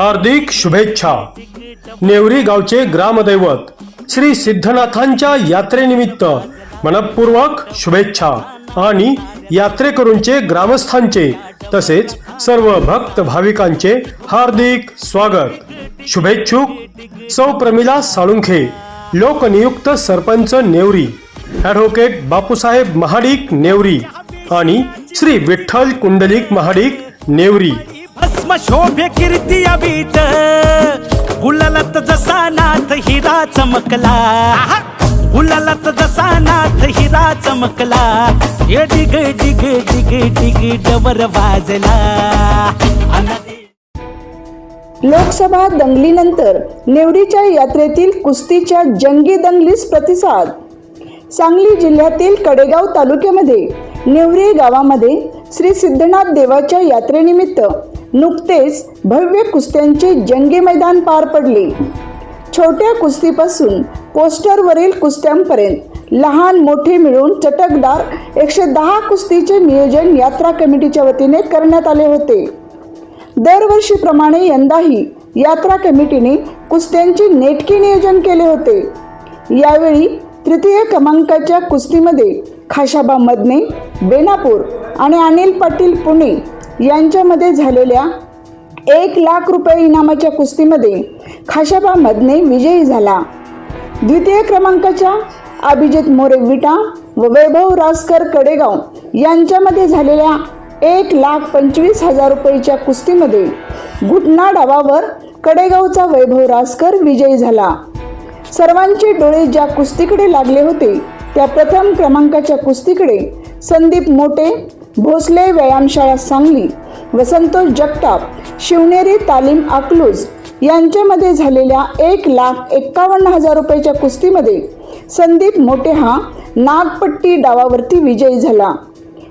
हार्दिक शुभेच्छा. नेवरी गावचे ग्रामदैवत श्री सिद्धनाथांच्या यात्रेनिमित्त मनपूर्वक शुभेच्छा आणि यात्रेकरूंचे ग्रामस्थांचे तसेच सर्व भक्त भाविकांचे हार्दिक स्वागत. शुभेच्छुक सौ प्रमिला साळुंखे लोकनियुक्त सरपंच नेवरी ॲडव्होकेट बापूसाहेब महाडिक नेवरी आणि श्री विठ्ठल कुंडलिक महाडिक नेवरी. भस्म शोभे कीर्ती अवीत गुलालात जसा नाथ हिरा चमकला. गुलालात जसा नाथ हिरा चमकला. ये डिग डिग डिग डिग डबर वाजला. लोकसभा दंगलीनंतर नेवरीच्या यात्रेतील कुस्तीच्या जंगी दंगलीस प्रतिसाद. सांगली जिल्ह्यातील कडेगाव तालुक्यामध्ये नेवरी गावामध्ये श्री सिद्धनाथ देवाच्या यात्रेनिमित्त नुकतेच भव्य कुस्त्यांचे जंगी मैदान पार पडले. छोट्या कुस्तीपासून पोस्टरवरील कुस्त्यांपर्यंत लहान मोठे मिळून चटकदार एकशे दहा कुस्तीचे नियोजन यात्रा कमिटीच्या वतीने करण्यात आले होते. दरवर्षीप्रमाणे यंदाही यात्रा कमिटीने कुस्त्यांचे नेटके नियोजन केले होते. यावेळी तृतीय क्रमांकाच्या कुस्तीमध्ये खाशाबा मदने बेनापूर आणि अनिल पाटील पुणे यांच्यामध्ये झालेल्या एक लाख रुपये इनामाच्या कुस्तीमध्ये खाशाबा मदने विजयी झाला. द्वितीय क्रमांकाच्या अभिजित मोरे विटा व वैभव रासकर कडेगाव यांच्यामध्ये झालेल्या एक लाख पंचवीस हजार रुपयेच्या कुस्तीमध्ये घुटना डावावर कडेगावचा वैभव रासकर विजयी झाला. सर्वांचे डोळे ज्या कुस्तीकडे लागले होते त्या प्रथम क्रमांकाच्या कुस्तीकडे संदीप मोटे भोसले व्यायामशाळा सांगली. व संतोष जगताप शिवनेरी तालीम अकलूज यांच्यामध्ये झालेल्या एक लाख एक्कावन्न हजार रुपयाच्या कुस्तीमध्ये संदीप मोटे हा नागपट्टी डावावरती विजयी झाला.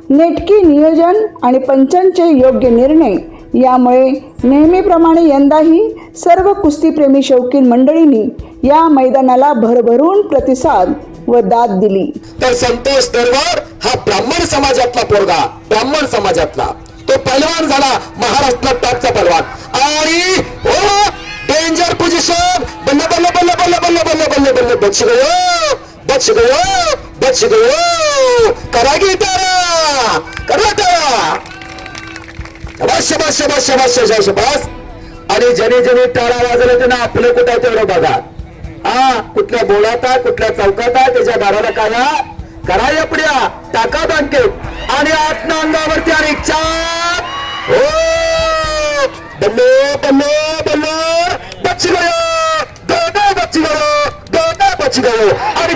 नेटकी नियोजन आणि पंचांचे योग्य निर्णय यामुळे नेहमीप्रमाणे यंदाही सर्व कुस्तीप्रेमी शौकीन मंडळींनी या मैदानाला भरभरून प्रतिसाद व दाद दिली. तर संतोष दरबार हा ब्राह्मण समाजातला पोरगा ब्राह्मण समाजातला. तो पहलवान झाला महाराष्ट्रात टॉपचा पहलवान. आणि हो डेंजर पोझिशन बल्ले बल्ले बल्ले बल्ले बल्ले बल्ले बल्ले बल्ले बच गयो बच गयो बच गयो. करा गी तारा करा तारा बस बस बस बस बस बस. आणि ज्याने ज्याने टाळा वाजवला त्यांना आपलं कुठं तेवढं बघा. हा कुठल्या बोळात आहे कुठल्या चौकात आहे त्याच्या दाराला काय कराया पुढ्या टाका बँकेत. आणि आतनं अंगावरती आणि चार हो! बल्लो बल्लो बल्लो. बच्ची गयो दोन बच्ची गयो दोन बच्ची गयो आणि